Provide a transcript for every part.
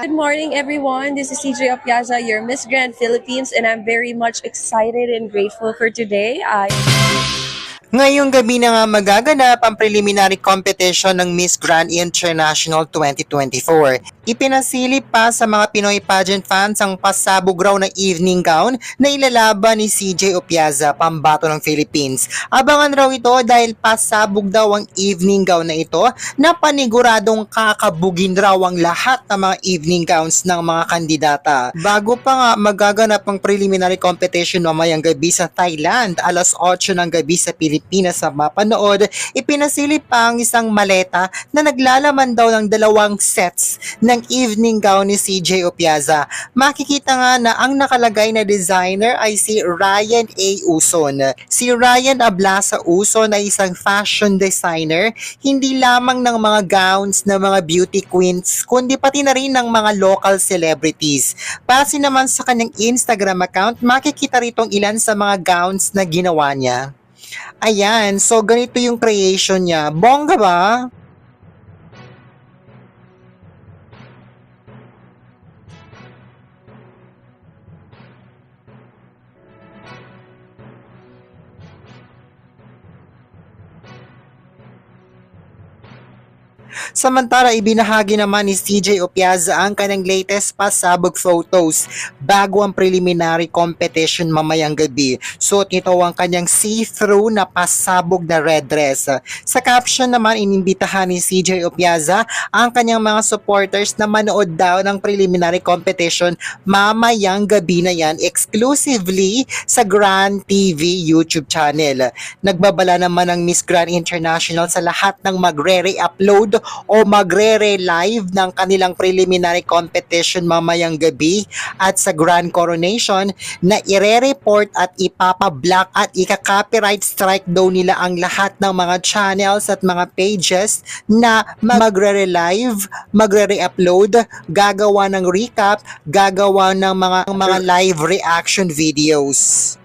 Good morning, everyone. This is CJ Opiaza, your Miss Grand Philippines, and I'm very much excited and grateful for today. I Ngayong gabi na nga magaganap ang preliminary competition ng Miss Grand International 2024. Ipinasilip pa sa mga Pinoy pageant fans ang pasabog raw na evening gown na ilalaban ni CJ Opiaza, pambato ng Philippines. Abangan raw ito dahil pasabog daw ang evening gown na ito na paniguradong kakabugin raw ang lahat ng mga evening gowns ng mga kandidata. Bago pa nga magaganap ang preliminary competition mamayang gabi sa Thailand, alas 8 ng gabi sa Pilipinas sa mapanood, ipinasilip ang isang maleta na naglalaman daw ng dalawang sets ng evening gown ni CJ Opiaza. Makikita nga na ang nakalagay na designer ay si Ryan A. Uson. Si Ryan Ablasa Uson ay isang fashion designer, hindi lamang ng mga gowns ng mga beauty queens, kundi pati na rin ng mga local celebrities. Base naman sa kanyang Instagram account, makikita rito ilan sa mga gowns na ginawa niya. Ayan, so ganito yung creation niya. Bongga ba? Samantala, ibinahagi naman ni CJ Opiaza ang kanyang latest pasabog photos bago ang preliminary competition mamayang gabi. Suot nito ang kanyang see-through na pasabog na red dress. Sa caption naman, inimbitahan ni CJ Opiaza ang kanyang mga supporters na manood daw ng preliminary competition mamayang gabi na yan exclusively sa Grand TV YouTube channel. Nagbabala naman ang Miss Grand International sa lahat ng magre-re-upload o magre-re-live ng kanilang preliminary competition mamayang gabi at sa Grand Coronation na ire-report at ipapa-block at ika-copyright strike daw nila ang lahat ng mga channels at mga pages na magre-re-live, magre-re-upload, gagawa ng recap, gagawa ng mga mga live reaction videos.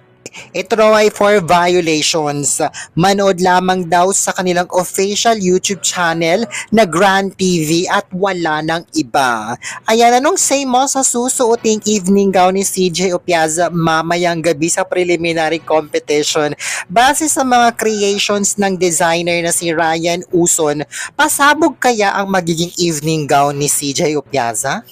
Ito raw ay for violations. Manood lamang daw sa kanilang official YouTube channel na Grand TV at wala ng iba. Ayan, anong say mo sa susuoting evening gown ni CJ Opiaza mamayang gabi sa preliminary competition? Base sa mga creations ng designer na si Ryan Uson, pasabog kaya ang magiging evening gown ni CJ Opiaza?